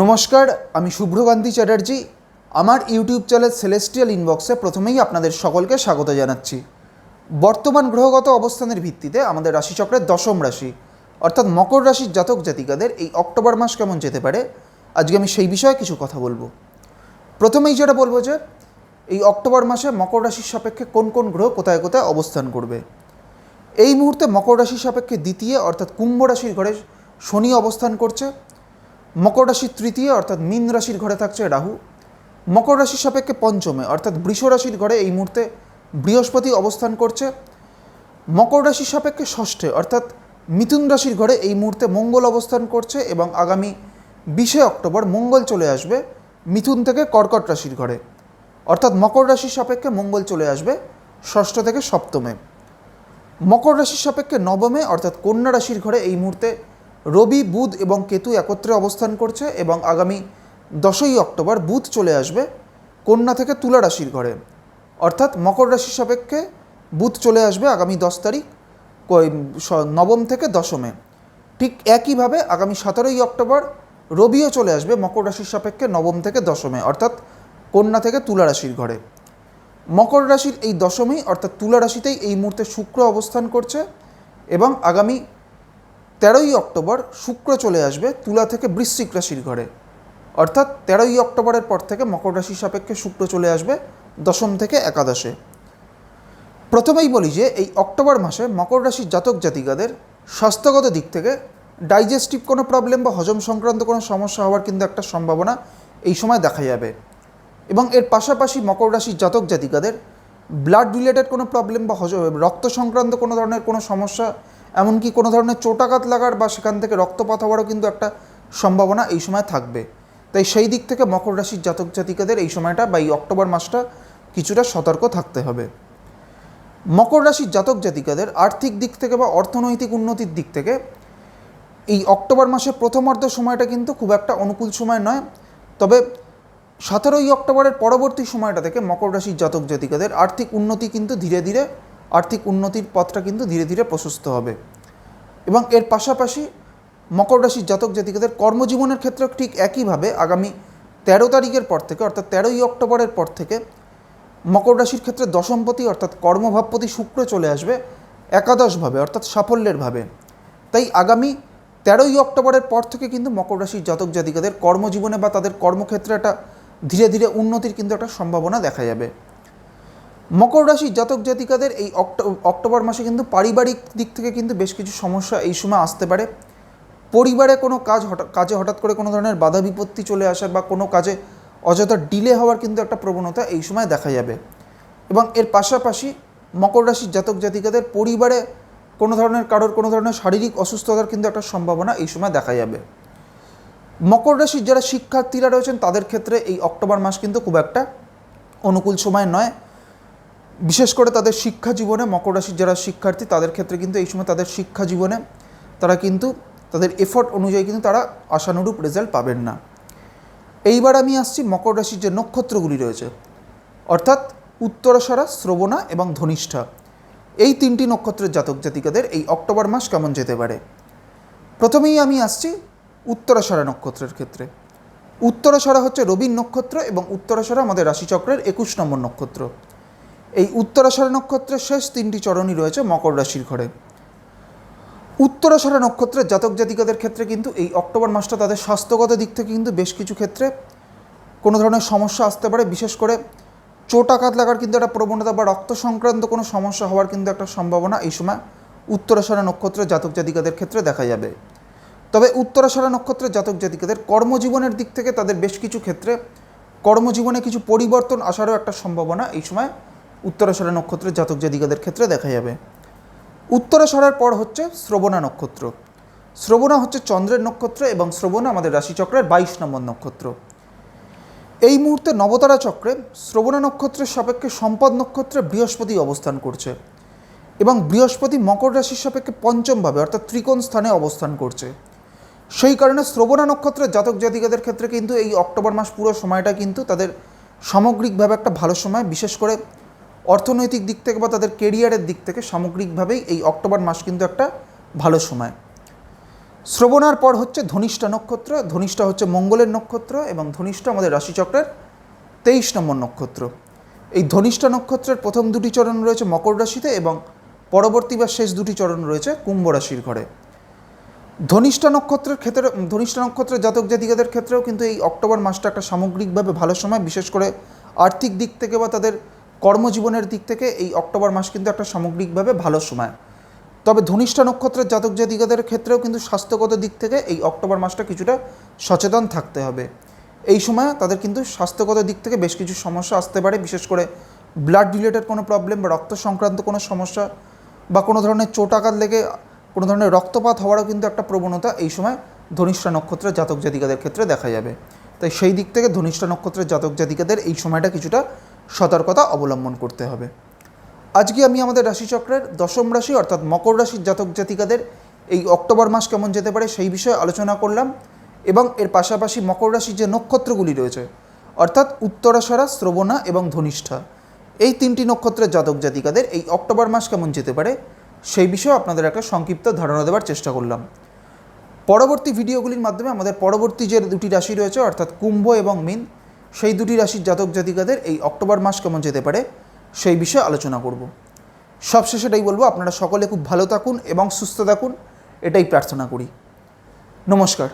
নমস্কার, আমি শুভ্রকান্তি চ্যাটার্জি। আমার ইউটিউব চ্যানেল সেলেস্টিয়াল ইনবক্সে প্রথমেই আপনাদের সকলকে স্বাগত জানাচ্ছি। বর্তমান গ্রহগত অবস্থানের ভিত্তিতে আমাদের রাশিচক্রের দশম রাশি, অর্থাৎ মকর রাশির জাতক জাতিকাদের এই অক্টোবর মাস কেমন যেতে পারে, আজকে আমি সেই বিষয়ে কিছু কথা বলব। প্রথমেই যেটা বলব যে, এই অক্টোবর মাসে মকর রাশির সাপেক্ষে কোন কোন গ্রহ কোথায় কোথায় অবস্থান করবে? এই মুহূর্তে মকর রাশির সাপেক্ষে দ্বিতীয় অর্থাৎ কুম্ভ রাশির ঘরে শনি অবস্থান করছে মকর রাশির তৃতীয়, অর্থাৎ মীন রাশির ঘরে থাকছে রাহু। মকর রাশির সাপেক্ষে পঞ্চমে, অর্থাৎ বৃষ রাশির ঘরে এই মুহূর্তে বৃহস্পতি অবস্থান করছে। মকর রাশির সাপেক্ষে ষষ্ঠে, অর্থাৎ মিথুন রাশির ঘরে এই মুহূর্তে মঙ্গল অবস্থান করছে এবং আগামী বিশে অক্টোবর মঙ্গল চলে আসবে মিথুন থেকে কর্কট রাশির ঘরে। অর্থাৎ মকর রাশির সাপেক্ষে মঙ্গল চলে আসবে ষষ্ঠ থেকে সপ্তমে। মকর রাশির সাপেক্ষে নবমে, অর্থাৎ কন্যা রাশির ঘরে এই মুহূর্তে রবি, বুধ এবং কেতু একত্রে অবস্থান করছে এবং আগামী দশই অক্টোবর বুধ চলে আসবে কন্যা থেকে তুলা রাশির ঘরে। অর্থাৎ মকর রাশির সাপেক্ষে বুধ চলে আসবে আগামী দশ তারিখ নবম থেকে দশমে। ঠিক একইভাবে আগামী সতেরোই অক্টোবর রবিও চলে আসবে মকর রাশির সাপেক্ষে নবম থেকে দশমে, অর্থাৎ কন্যা থেকে তুলা রাশির ঘরে। মকর রাশির এই দশমী, অর্থাৎ তুলা রাশিতেই এই মুহূর্তে শুক্র অবস্থান করছে এবং আগামী তেরোই অক্টোবর শুক্র চলে আসবে তুলা থেকে বৃশ্চিক রাশির ঘরে। অর্থাৎ তেরোই অক্টোবরের পর থেকে মকর রাশির সাপেক্ষে শুক্র চলে আসবে দশম থেকে একাদশে। প্রথমেই বলি যে এই অক্টোবর মাসে মকর রাশির জাতক জাতিকাদের স্বাস্থ্যগত দিক থেকে ডাইজেস্টিভ কোনো প্রবলেম বা হজম সংক্রান্ত কোনো সমস্যা হওয়ার কিন্তু একটা সম্ভাবনা এই সময় দেখা যাবে। এবং এর পাশাপাশি মকর রাশির জাতক জাতিকাদের ব্লাড রিলেটেড কোনো প্রবলেম বা হজম রক্ত সংক্রান্ত কোনো ধরনের কোনো সমস্যা এমনকি কোনো ধরনের চোটাঘাত লাগার বা সেখান থেকে রক্তপাত হওয়ারও কিন্তু একটা সম্ভাবনা এই সময় থাকবে। তাই সেই দিক থেকে মকর রাশির জাতক জাতিকাদের এই সময়টা বা এই অক্টোবর মাসটা কিছুটা সতর্ক থাকতে হবে। মকর রাশির জাতক জাতিকাদের আর্থিক দিক থেকে বা অর্থনৈতিক উন্নতির দিক থেকে এই অক্টোবর মাসের প্রথমার্ধ সময়টা কিন্তু খুব একটা অনুকূল সময় নয়। তবে সতেরোই অক্টোবরের পরবর্তী সময়টা থেকে মকর রাশির জাতক জাতিকাদের আর্থিক উন্নতি কিন্তু ধীরে ধীরে আর্থিক উন্নতির পথটা কিন্তু ধীরে ধীরে প্রশস্ত হবে। এবং এর পাশাপাশি মকর রাশির জাতক জাতিকাদের কর্মজীবনের ক্ষেত্রে ঠিক একইভাবে আগামী তেরো তারিখের পর থেকে, অর্থাৎ তেরোই অক্টোবরের পর থেকে মকর রাশির ক্ষেত্রে দশমপতি, অর্থাৎ কর্মভাবপতি শুক্র চলে আসবে একাদশভাবে, অর্থাৎ সাফল্যের ভাবে। তাই আগামী তেরোই অক্টোবরের পর থেকে কিন্তু মকর রাশির জাতক জাতিকাদের কর্মজীবনে বা তাদের কর্মক্ষেত্রে একটা ধীরে ধীরে উন্নতির কিন্তু একটা সম্ভাবনা দেখা যাবে। মকর রাশির জাতক জাতিকাদের এই অক্টো- অক্টোবর মাসে কিন্তু পারিবারিক দিক থেকে কিন্তু বেশ কিছু সমস্যা এই সময় আসতে পারে। পরিবারে কোনো কাজ হঠাৎ, কাজে হঠাৎ করে কোনো ধরনের বাধা বিপত্তি চলে আসার বা কোনো কাজে অযথা ডিলে হওয়ার কিন্তু একটা প্রবণতা এই সময় দেখা যাবে। এবং এর পাশাপাশি মকর রাশির জাতক জাতিকাদের পরিবারে কোনো ধরনের, কারোর কোনো ধরনের শারীরিক অসুস্থতার কিন্তু একটা সম্ভাবনা এই সময় দেখা যাবে। মকর রাশির যারা শিক্ষার্থীরা রয়েছেন তাদের ক্ষেত্রে এই অক্টোবর মাস কিন্তু খুব একটা অনুকূল সময় নয়। বিশেষ করে তাদের শিক্ষা জীবনে মকর রাশির যারা শিক্ষার্থী, তাদের ক্ষেত্রে কিন্তু এই সময় তাদের শিক্ষা জীবনে তারা কিন্তু তাদের এফর্ট অনুযায়ী কিন্তু তারা আশানুরূপ রেজাল্ট পাবেন না। এইবার আমি আসছি মকর রাশির যে নক্ষত্রগুলি রয়েছে, অর্থাৎ উত্তরাশারা, শ্রবণা এবং ধনিষ্ঠা। এই তিনটি নক্ষত্রের জাতক জাতিকাদের এই অক্টোবর মাস কেমন যেতে পারে? প্রথমেই আমি আসছি উত্তরাশারা নক্ষত্রের ক্ষেত্রে। উত্তরাশারা হচ্ছে রবির নক্ষত্র এবং উত্তরাশারা আমাদের রাশিচক্রের একুশ নম্বর নক্ষত্র। এই উত্তরাশারা নক্ষত্রের শেষ তিনটি চরণই রয়েছে মকর রাশির ঘরে। উত্তরাশারা নক্ষত্রের জাতক জাতিকাদের ক্ষেত্রে কিন্তু এই অক্টোবর মাসটা তাদের স্বাস্থ্যগত দিক থেকে কিন্তু বেশ কিছু ক্ষেত্রে কোনো ধরনের সমস্যা আসতে পারে। বিশেষ করে চোটাঘাত লাগার কিন্তু একটা প্রবণতা বা রক্ত সংক্রান্ত কোনো সমস্যা হওয়ার কিন্তু একটা সম্ভাবনা এই সময় উত্তরাশারা নক্ষত্রের জাতক জাতিকাদের ক্ষেত্রে দেখা যাবে। তবে উত্তরাশারা নক্ষত্রের জাতক জাতিকাদের কর্মজীবনের দিক থেকে তাদের বেশ কিছু ক্ষেত্রে কর্মজীবনে কিছু পরিবর্তন আসারও একটা সম্ভাবনা এই সময় উত্তরাশারা নক্ষত্রের জাতক জাতিকাদের ক্ষেত্রে দেখা যাবে। উত্তরাশারার পর হচ্ছে শ্রবণা নক্ষত্র। শ্রবণা হচ্ছে চন্দ্রের নক্ষত্র এবং শ্রবণা আমাদের রাশিচক্রের বাইশ নম্বর নক্ষত্র। এই মুহূর্তে নবতারা চক্রে শ্রবণা নক্ষত্রের সাপেক্ষে সম্পদ নক্ষত্রে বৃহস্পতি অবস্থান করছে এবং বৃহস্পতি মকর রাশির সাপেক্ষে পঞ্চমভাবে অর্থাৎ ত্রিকোণ স্থানে অবস্থান করছে। সেই কারণে শ্রবণা নক্ষত্রের জাতক জাতিকাদের ক্ষেত্রে কিন্তু এই অক্টোবর মাস পুরো সময়টা কিন্তু তাদের সামগ্রিকভাবে একটা ভালো সময়, বিশেষ করে অর্থনৈতিক দিক থেকে বা তাদের কেরিয়ারের দিক থেকে সামগ্রিকভাবেই এই অক্টোবর মাস কিন্তু একটা ভালো সময়। শ্রবণার পর হচ্ছে ধনিষ্ঠা নক্ষত্র, ধনিষ্ঠা হচ্ছে মঙ্গলের নক্ষত্র এবং ধনিষ্ঠা আমাদের রাশিচক্রের তেইশ নম্বর নক্ষত্র। এই ধনিষ্ঠা নক্ষত্রের প্রথম দুটি চরণ রয়েছে মকর রাশিতে এবং পরবর্তী বা শেষ দুটি চরণ রয়েছে কুম্ভ রাশির ঘরে। ধনিষ্ঠা নক্ষত্রের ক্ষেত্রে, ধনিষ্ঠা নক্ষত্রের জাতক জাতিকাদের ক্ষেত্রেও কিন্তু এই অক্টোবর মাসটা একটা সামগ্রিকভাবে ভালো সময়, বিশেষ করে আর্থিক দিক থেকে বা তাদের কর্মজীবনের দিক থেকে এই অক্টোবর মাস কিন্তু একটা সামগ্রিকভাবে ভালো সময়। তবে ধনিষ্ঠা নক্ষত্রের জাতক জাতিকাদের ক্ষেত্রেও কিন্তু স্বাস্থ্যগত দিক থেকে এই অক্টোবর মাসটা কিছুটা সচেতন থাকতে হবে। এই সময় তাদের কিন্তু স্বাস্থ্যগত দিক থেকে বেশ কিছু সমস্যা আসতে পারে, বিশেষ করে ব্লাড রিলেটেড কোনো প্রবলেম বা রক্ত সংক্রান্ত কোনো সমস্যা বা কোনো ধরনের চোট আঘাত লেগে কোনো ধরনের রক্তপাত হওয়ারও কিন্তু একটা প্রবণতা এই সময় ধনিষ্ঠা নক্ষত্রের জাতক জাতিকাদের ক্ষেত্রে দেখা যাবে। তাই সেই দিক থেকে ধনিষ্ঠা নক্ষত্রের জাতক জাতিকাদের এই সময়টা কিছুটা সতর্কতা অবলম্বন করতে হবে। আজকে আমি আমাদের রাশিচক্রের দশম রাশি অর্থাৎ মকর রাশির জাতক জাতিকাদের এই অক্টোবর মাস কেমন যেতে পারে সেই বিষয়ে আলোচনা করলাম এবং এর পাশাপাশি মকর রাশির যে নক্ষত্রগুলি রয়েছে, অর্থাৎ উত্তরাশারা, শ্রবণা এবং ধনিষ্ঠা, এই তিনটি নক্ষত্রের জাতক জাতিকাদের এই অক্টোবর মাস কেমন যেতে পারে সেই বিষয়ে আপনাদের একটা সংক্ষিপ্ত ধারণা দেওয়ার চেষ্টা করলাম। পরবর্তী ভিডিওগুলির মাধ্যমে আমাদের পরবর্তী যে দুটি রাশি রয়েছে, অর্থাৎ কুম্ভ এবং মিন সেই দুটি রাশির জাতক জাতিকাদের এই অক্টোবর মাস কেমন যেতে পারে, সেই বিষয়ে আলোচনা করব। সবশেষে এটাই বলব, আপনারা সকলে খুব ভালো থাকুন এবং সুস্থ থাকুন, এটাই প্রার্থনা করি। নমস্কার।